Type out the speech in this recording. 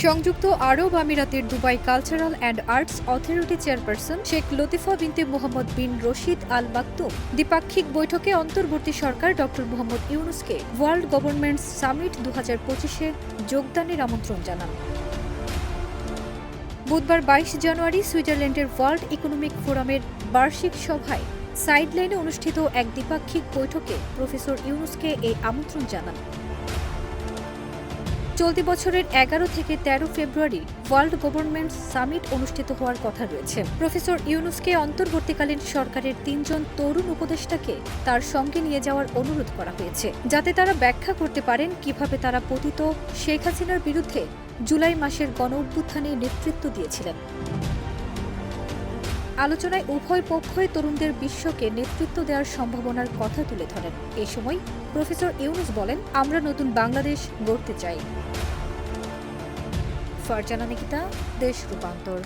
সংযুক্ত আরব আমিরাতের Dubai cultural and arts authority chairperson Sheikh Latifa bint Mohammed bin Rashid Al Maktoum দ্বিপাক্ষিক বৈঠকে অন্তর্বর্তী সরকার ড. মোহাম্মদ ইউনুসকে ওয়ার্ল্ড গভর্নমেন্টস সামিট দু হাজার পঁচিশে যোগদানের আমন্ত্রণ জানান। বুধবার বাইশ জানুয়ারি সুইজারল্যান্ডের ওয়ার্ল্ড ইকোনমিক ফোরামের বার্ষিক সভায় সাইডলাইনে অনুষ্ঠিত এক দ্বিপাক্ষিক বৈঠকে প্রফেসর ইউনুসকে এই আমন্ত্রণ জানান। চলতি বছরের এগারো থেকে তেরো ফেব্রুয়ারি ওয়ার্ল্ড গভর্নমেন্ট সামিট অনুষ্ঠিত হওয়ার কথা রয়েছে। প্রফেসর ইউনুসকে অন্তর্বর্তীকালীন সরকারের তিনজন তরুণ উপদেষ্টাকে তার সঙ্গে নিয়ে যাওয়ার অনুরোধ করা হয়েছে, যাতে তারা ব্যাখ্যা করতে পারেন কীভাবে তারা পতিত শেখ হাসিনার বিরুদ্ধে জুলাই মাসের গণ অভ্যুত্থানে নেতৃত্ব দিয়েছিলেন। আলোচনায় উভয় পক্ষই তরুণদের বিশ্বকে নেতৃত্ব দেওয়ার সম্ভাবনার কথা তুলে ধরেন। এ সময় প্রফেসর ইউনুস বলেন, আমরা নতুন বাংলাদেশ গড়তে চাই। ফারজানা নিকিতা, দেশ রূপান্তর।